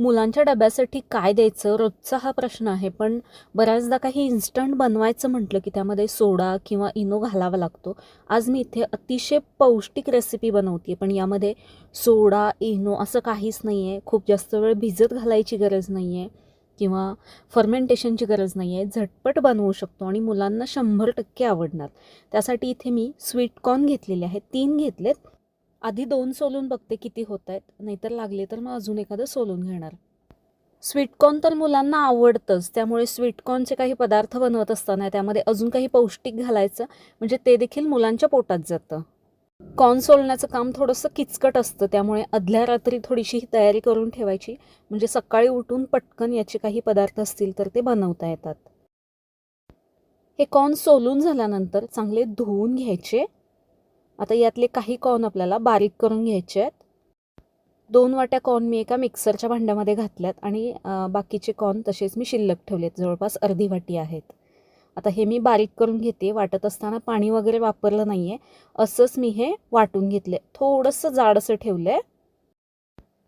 मुलांच्या डब्यासाठी काय द्यायचं? रोजचा हा प्रश्न आहे. पण बऱ्याचदा काही इन्स्टंट बनवायचं म्हटलं की त्यामध्ये सोडा किंवा इनो घालावा लागतो. आज मी इथे अतिशय पौष्टिक रेसिपी बनवते पण यामध्ये सोडा इनो असं काहीच नाही आहे खूप जास्त वेळ भिजत घालायची गरज नाही आहे किंवा फर्मेंटेशनची गरज नाही आहे झटपट बनवू शकतो आणि मुलांना शंभर टक्के आवडणार. त्यासाठी इथे मी स्वीट कॉर्न घेतलेले आहेत. तीन घेतलेत. आधी दोन सोलून बघते किती होत आहेत नाहीतर लागले तर मग अजून एखादं सोलून घेणार. स्वीटकॉर्न तर मुलांना आवडतंच. त्यामुळे स्वीटकॉर्नचे काही पदार्थ बनवत असताना त्यामध्ये अजून काही पौष्टिक घालायचं म्हणजे ते देखील मुलांच्या पोटात जातं. कॉर्न सोलण्याचं काम थोडंसं किचकट असतं. त्यामुळे अधल्या रात्री थोडीशी ही तयारी करून ठेवायची. म्हणजे सकाळी उठून पटकन याचे काही पदार्थ असतील तर ते बनवता येतात. हे कॉर्न सोलून झाल्यानंतर चांगले धुवून घ्यायचे. आता यातले काही कॉर्न आपल्याला बारीक करून घ्यायचे आहेत. दोन वाट्या कॉर्न मी एका मिक्सरच्या भांड्यामध्ये घातल्यात आणि बाकीचे कॉर्न तसेच मी शिल्लक ठेवलेत. जवळपास अर्धी वाटी आहेत. आता हे मी बारीक करून घेते. वाटत असताना पाणी वगैरे वापरलं नाही आहे असंच मी हे वाटून घेतले. थोडंसं जाडसं ठेवलं आहे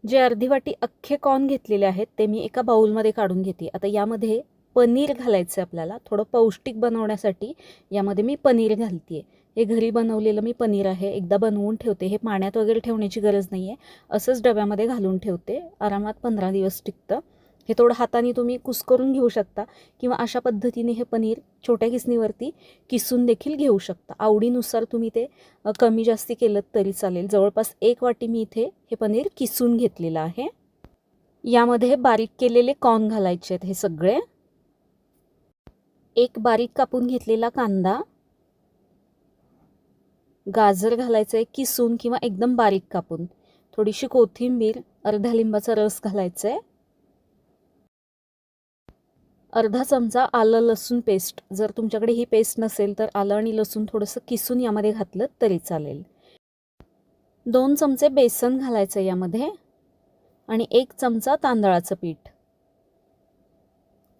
जे अर्धी वाटी अख्खे कॉर्न घेतलेले आहेत ते मी एका बाऊलमध्ये काढून घेते. आता यामध्ये पनीर घालायचं आहे आपल्याला. थोडं पौष्टिक बनवण्यासाठी यामध्ये मी पनीर घालते आहे हे घरी बनवलेलं मी पनीर आहे एकदा बनवून ठेवते. हे पाण्यात वगैरे ठेवण्याची गरज नाही आहे असंच डब्यामध्ये घालून ठेवते. आरामात पंधरा दिवस टिकतं. हे थोडं हाताने तुम्ही कुस्करून घेऊ शकता किंवा अशा पद्धतीने हे पनीर छोट्या किसणीवरती किसून देखील घेऊ शकता. आवडीनुसार तुम्ही ते कमी जास्ती केलं तरी चालेल. जवळपास एक वाटी मी इथे हे पनीर किसून घेतलेलं आहे. यामध्ये बारीक केलेले कॉर्न घालायचे आहेत हे सगळे. एक बारीक कापून घेतलेला कांदा. गाजर घालायचं आहे किसून किंवा एकदम बारीक कापून. थोडीशी कोथिंबीर अर्धा लिंबाचा रस घालायचा आहे अर्धा चमचा आलं लसूण पेस्ट. जर तुमच्याकडे ही पेस्ट नसेल तर आलं आणि लसूण थोडंसं किसून यामध्ये घातलं तरी चालेल. दोन चमचे बेसन घालायचं यामध्ये आणि एक चमचा तांदळाचं पीठ.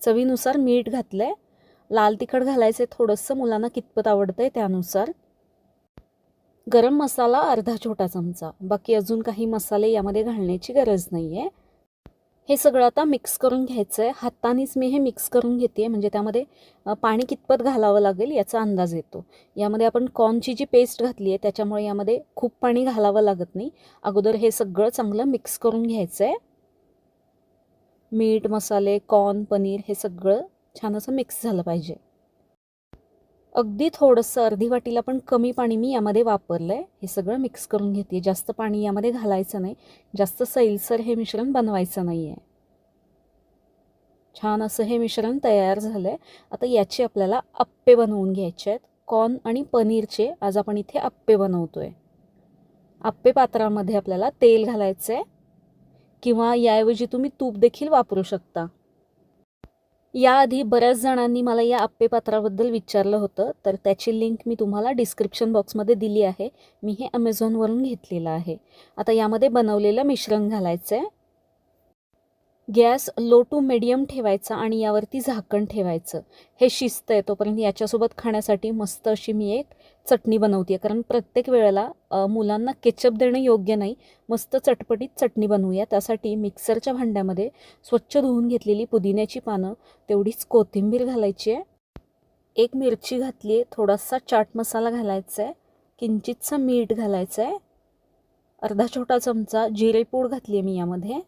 चवीनुसार मीठ घातलं आहे लाल तिखट घालायचं आहे थोडंसं मुलांना कितपत आवडतं आहे त्यानुसार. गरम मसाला अर्धा छोटा चमचा. बाकी अजून काही मसाले यामध्ये घालण्याची गरज नाही आहे हे सगळं आता मिक्स करून घ्यायचं आहे हातानेच मी हे मिक्स करून घेते म्हणजे त्यामध्ये पाणी कितपत घालावं लागेल याचा अंदाज येतो. यामध्ये आपण कॉर्नची जी पेस्ट घातली आहे त्याच्यामुळे यामध्ये खूप पाणी घालावं लागत नाही. अगोदर हे सगळं चांगलं मिक्स करून घ्यायचं आहे मीठ मसाले कॉर्न पनीर हे सगळं छान असं मिक्स झालं पाहिजे. अगदी थोडंसं अर्धी वाटीला पण कमी पाणी मी यामध्ये वापरलं आहे हे सगळं मिक्स करून घेते. जास्त पाणी यामध्ये घालायचं नाही. जास्त सैलसर हे मिश्रण बनवायचं नाही आहे छान असं हे मिश्रण तयार झालं आहे आता याचे आपल्याला अप्पे बनवून घ्यायचे आहेत. कॉर्न आणि पनीरचे आज आपण इथे अप्पे बनवतो आहे अप्पे पात्रामध्ये आपल्याला तेल घालायचं आहे किंवा याऐवजी तुम्ही तूप देखील वापरू शकता. याआधी बऱ्याच जणांनी मला या आप्पेपात्राबद्दल विचारलं होतं तर त्याची लिंक मी तुम्हाला डिस्क्रिप्शन बॉक्समध्ये दिली आहे. मी हे अमेझॉनवरून घेतलेलं आहे. आता यामध्ये बनवलेलं मिश्रण घालायचं आहे गॅस लो टू मिडियम ठेवायचा आणि यावरती झाकण ठेवायचं. हे शिस्त आहे तोपर्यंत याच्यासोबत खाण्यासाठी मस्त अशी मी एक चटणी बनवते कारण प्रत्येक वेळेला मुलांना केचप देणं योग्य नाही. मस्त चटपटीत चटणी बनवूया. त्यासाठी मिक्सरच्या भांड्यामध्ये स्वच्छ धुवून घेतलेली पुदिन्याची पानं तेवढीच कोथिंबीर घालायची आहे. एक मिरची घातली आहे थोडासा चाट मसाला घालायचा आहे किंचितसा मीठ घालायचं आहे अर्धा छोटा चमचा जिरेपूड घातली आहे मी यामध्ये.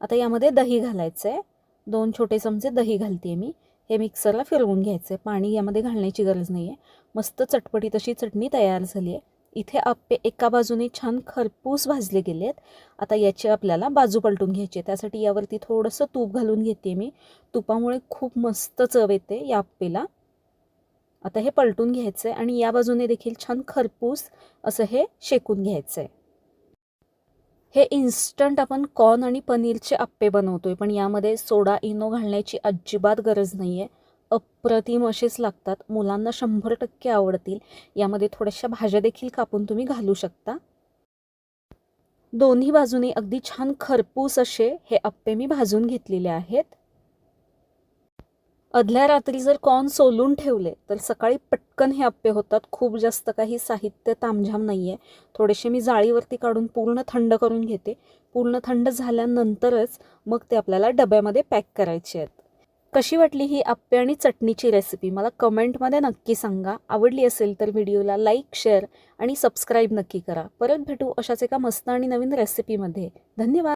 आता यामध्ये दही घालायचं आहे दोन छोटे चमचे दही घालते मी. हे मिक्सरला फिरवून घ्यायचं आहे पाणी यामध्ये घालण्याची गरज नाही आहे मस्त चटपटीत अशी चटणी तयार झाली आहे इथे आप्पे एका बाजूने छान खरपूस भाजले गेले आहेत आता याची आपल्याला बाजू पलटून घ्यायची आहे त्यासाठी यावरती थोडंसं तूप घालून घेते मी. तुपामुळे खूप मस्त चव येते या आप्पेला आता हे पलटून घ्यायचं आहे आणि या बाजूने देखील छान खरपूस असं हे शेकून घ्यायचं आहे हे इन्स्टंट आपण कॉर्न आणि पनीरचे आप्पे आहे पण यामध्ये सोडा इनो घालण्याची अजिबात गरज नाही आहे अप्रतिम असेच लागतात. मुलांना शंभर टक्के आवडतील. यामध्ये थोड्याशा भाज्या देखील कापून तुम्ही घालू शकता. दोन्ही बाजूने अगदी छान खरपूस असे हे आप्पे मी भाजून घेतलेले आहेत. अधल्या रात्री जर कॉर्न सोलून ठेवले तर सकाळी पटकन हे आप्पे होतात. खूप जास्त काही साहित्य तामझाम नाही आहे थोडेसे मी जाळीवरती काढून पूर्ण थंड करून घेते. पूर्ण थंड झाल्यानंतरच मग ते आपल्याला डब्यामध्ये पॅक करायचे आहेत. कशी वाटली ही आप्पे आणि चटणीची रेसिपी मला कमेंटमध्ये नक्की सांगा. आवडली असेल तर व्हिडिओला लाईक शेअर आणि सबस्क्राईब नक्की करा. परत भेटू अशाच एका मस्त आणि नवीन रेसिपीमध्ये धन्यवाद!